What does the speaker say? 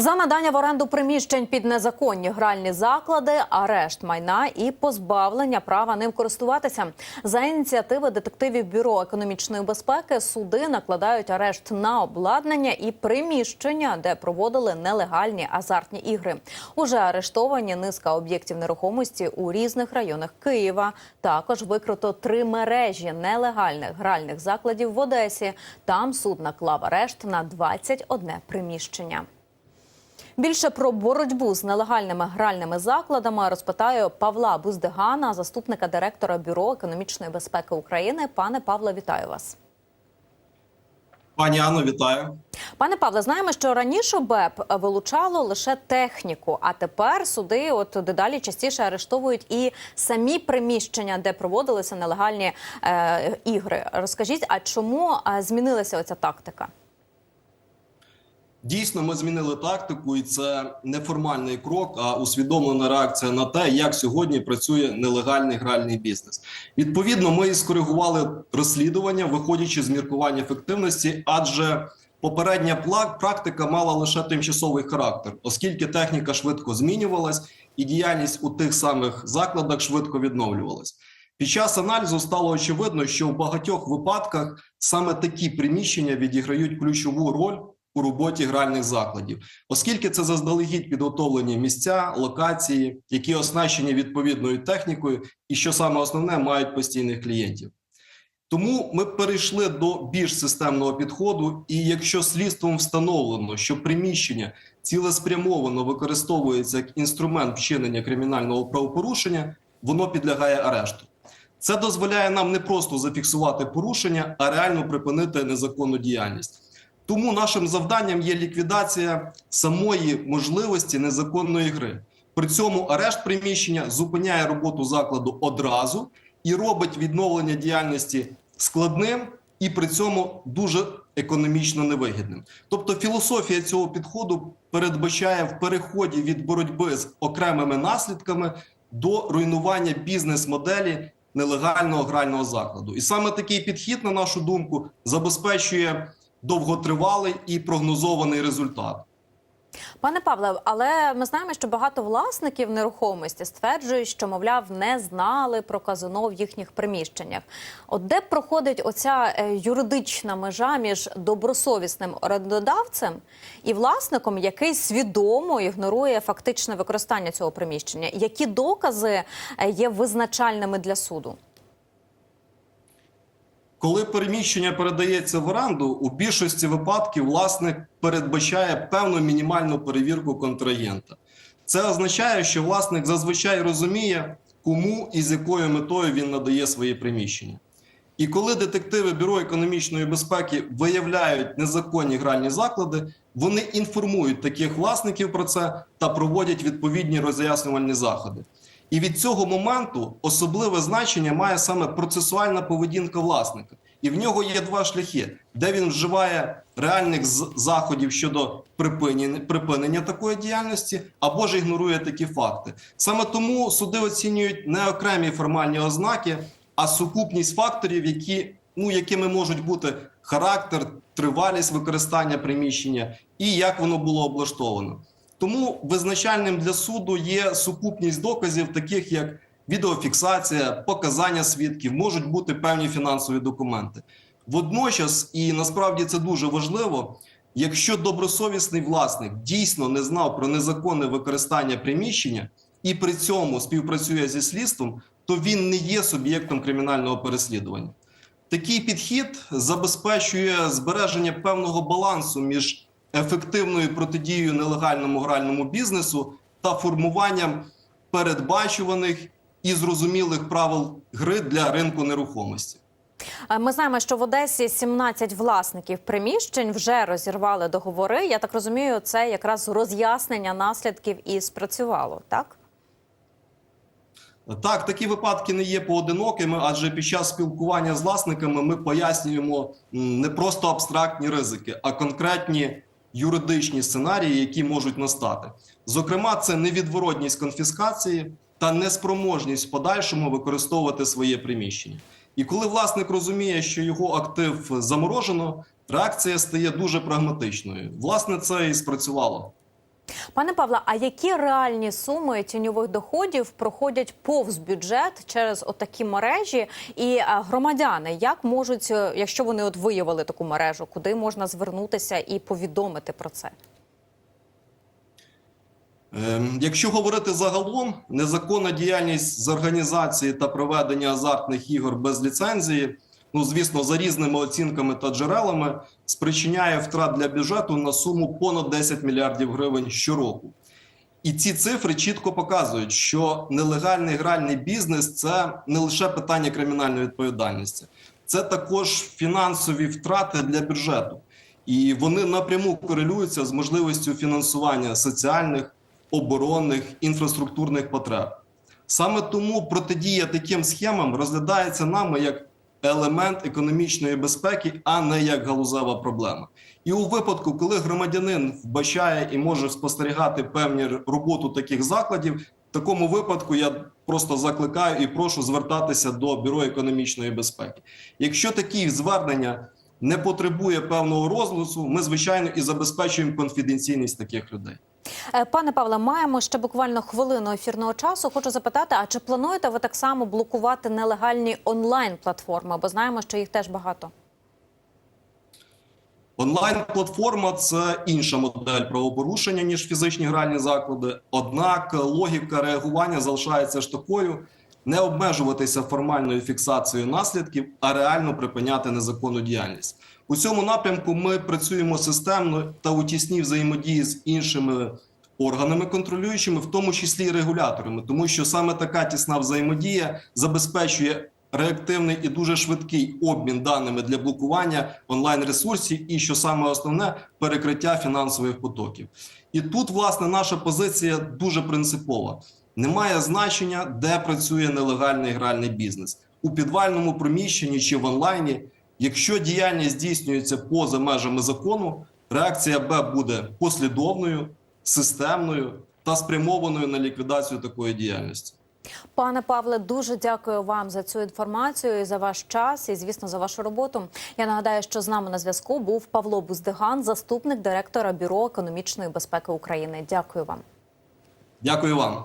За надання в оренду приміщень під незаконні гральні заклади, арешт майна і позбавлення права ним користуватися. За ініціативи детективів бюро економічної безпеки суди накладають арешт на обладнання і приміщення, де проводили нелегальні азартні ігри. Уже арештовані низка об'єктів нерухомості у різних районах Києва. Також викрито три мережі нелегальних гральних закладів в Одесі. Там суд наклав арешт на 21 приміщення. Більше про боротьбу з нелегальними гральними закладами розпитаю Павла Буздегана, заступника директора бюро економічної безпеки України. Пане Павле, вітаю вас. Пані Анно, вітаю. Пане Павле, знаємо, що раніше БЕП вилучало лише техніку, а тепер суди от дедалі частіше арештовують і самі приміщення, де проводилися нелегальні е, ігри. Розкажіть, а чому е, змінилася оця тактика? Дійсно, ми змінили тактику, і це неформальний крок, а усвідомлена реакція на те, як сьогодні працює нелегальний гральний бізнес. Відповідно, ми скоригували розслідування, виходячи з міркування ефективності, адже попередня практика мала лише тимчасовий характер, оскільки техніка швидко змінювалась, і діяльність у тих самих закладах швидко відновлювалась. Під час аналізу стало очевидно, що в багатьох випадках саме такі приміщення відіграють ключову роль у роботі гральних закладів, оскільки це заздалегідь підготовлені місця, локації, які оснащені відповідною технікою, і що саме основне мають постійних клієнтів. Тому ми перейшли до більш системного підходу. І якщо слідством встановлено, що приміщення цілеспрямовано використовується як інструмент вчинення кримінального правопорушення, воно підлягає арешту. Це дозволяє нам не просто зафіксувати порушення, а реально припинити незаконну діяльність. Тому нашим завданням є ліквідація самої можливості незаконної гри. При цьому арешт приміщення зупиняє роботу закладу одразу і робить відновлення діяльності складним і при цьому дуже економічно невигідним. Тобто філософія цього підходу передбачає в переході від боротьби з окремими наслідками до руйнування бізнес-моделі нелегального грального закладу. І саме такий підхід, на нашу думку, забезпечує довготривалий і прогнозований результат. Пане Павле, але ми знаємо, що багато власників нерухомості стверджують, що мовляв не знали про казино в їхніх приміщеннях. От де проходить оця е, юридична межа між добросовісним орендодавцем і власником, який свідомо ігнорує фактичне використання цього приміщення? Які докази е, є визначальними для суду? Коли переміщення передається в оренду, у більшості випадків власник передбачає певну мінімальну перевірку контрагента. Це означає, що власник зазвичай розуміє, кому і з якою метою він надає свої приміщення. І коли детективи Бюро економічної безпеки виявляють незаконні гральні заклади, вони інформують таких власників про це та проводять відповідні роз'яснювальні заходи. І від цього моменту особливе значення має саме процесуальна поведінка власника. І в нього є два шляхи, де він вживає реальних заходів щодо припинення, припинення такої діяльності, або ж ігнорує такі факти. Саме тому суди оцінюють не окремі формальні ознаки, а сукупність факторів, які ну якими можуть бути характер, тривалість використання приміщення і як воно було облаштовано. Тому визначальним для суду є сукупність доказів, таких як відеофіксація, показання свідків, можуть бути певні фінансові документи. Водночас, і насправді це дуже важливо, якщо добросовісний власник дійсно не знав про незаконне використання приміщення і при цьому співпрацює зі слідством, то він не є суб'єктом кримінального переслідування. Такий підхід забезпечує збереження певного балансу між ефективною протидією нелегальному гральному бізнесу та формуванням передбачуваних і зрозумілих правил гри для ринку нерухомості. Е, Ми знаємо, що в Одесі 17 власників приміщень вже розірвали договори. Я так розумію, це якраз роз'яснення наслідків і спрацювало, так? Так, такі випадки не є поодинокими, адже під час спілкування з власниками ми пояснюємо не просто абстрактні ризики, а конкретні юридичні сценарії, які можуть настати. Зокрема, це невідворотність конфіскації та неспроможність в подальшому використовувати своє приміщення. І коли власник розуміє, що його актив заморожено, реакція стає дуже прагматичною. Власне, це і спрацювало. Пане Павле, а які реальні суми тіньових доходів проходять повз бюджет через отакі мережі? І громадяни як можуть, е, якщо вони от виявили таку мережу, куди можна звернутися і повідомити про це? Ем, Якщо говорити загалом, незаконна діяльність з організації та проведення азартних ігор без ліцензії, ну звісно, за різними оцінками та джерелами, спричиняє втрат для бюджету на суму понад 10 мільярдів гривень щороку. І ці цифри чітко показують, що нелегальний гральний бізнес це не лише питання кримінальної відповідальності, це також фінансові втрати для бюджету. І вони напряму корелюються з можливістю фінансування соціальних, оборонних, інфраструктурних потреб. Саме тому протидія таким схемам розглядається нами як елемент економічної безпеки, а не як галузева проблема. І у випадку, коли громадянин вбачає і може спостерігати певні роботу таких закладів, в такому випадку я просто закликаю і прошу звертатися до бюро економічної безпеки. Якщо такі звернення не потребує певного розголосу, ми звичайно і забезпечуємо конфіденційність таких людей. Е, Пане Павле, маємо ще буквально хвилину ефірного часу. Хочу запитати: а чи плануєте ви так само блокувати нелегальні онлайн платформи? Бо знаємо, що їх теж багато. Онлайн-платформа це інша модель правопорушення ніж фізичні гральні заклади. Однак логіка реагування залишається ж такою: не обмежуватися формальною фіксацією наслідків, а реально припиняти незаконну діяльність. У цьому напрямку ми працюємо системно та у тісній взаємодії з іншими органами контролюючими, в тому числі і регуляторами, тому що саме така тісна взаємодія забезпечує реактивний і дуже швидкий обмін даними для блокування онлайн ресурсів, і що саме основне перекриття фінансових потоків. І тут, власне, наша позиція дуже принципова. Немає значення, де працює нелегальний гральний бізнес у підвальному приміщенні чи в онлайні. Якщо діяльність здійснюється поза межами закону, реакція Б буде послідовною, системною та спрямованою на ліквідацію такої діяльності. Пане Павле, дуже дякую вам за цю інформацію і за ваш час, і звісно за вашу роботу. Я нагадаю, що з нами на зв'язку був Павло Буздиган, заступник директора бюро економічної безпеки України. Дякую вам. Дякую вам.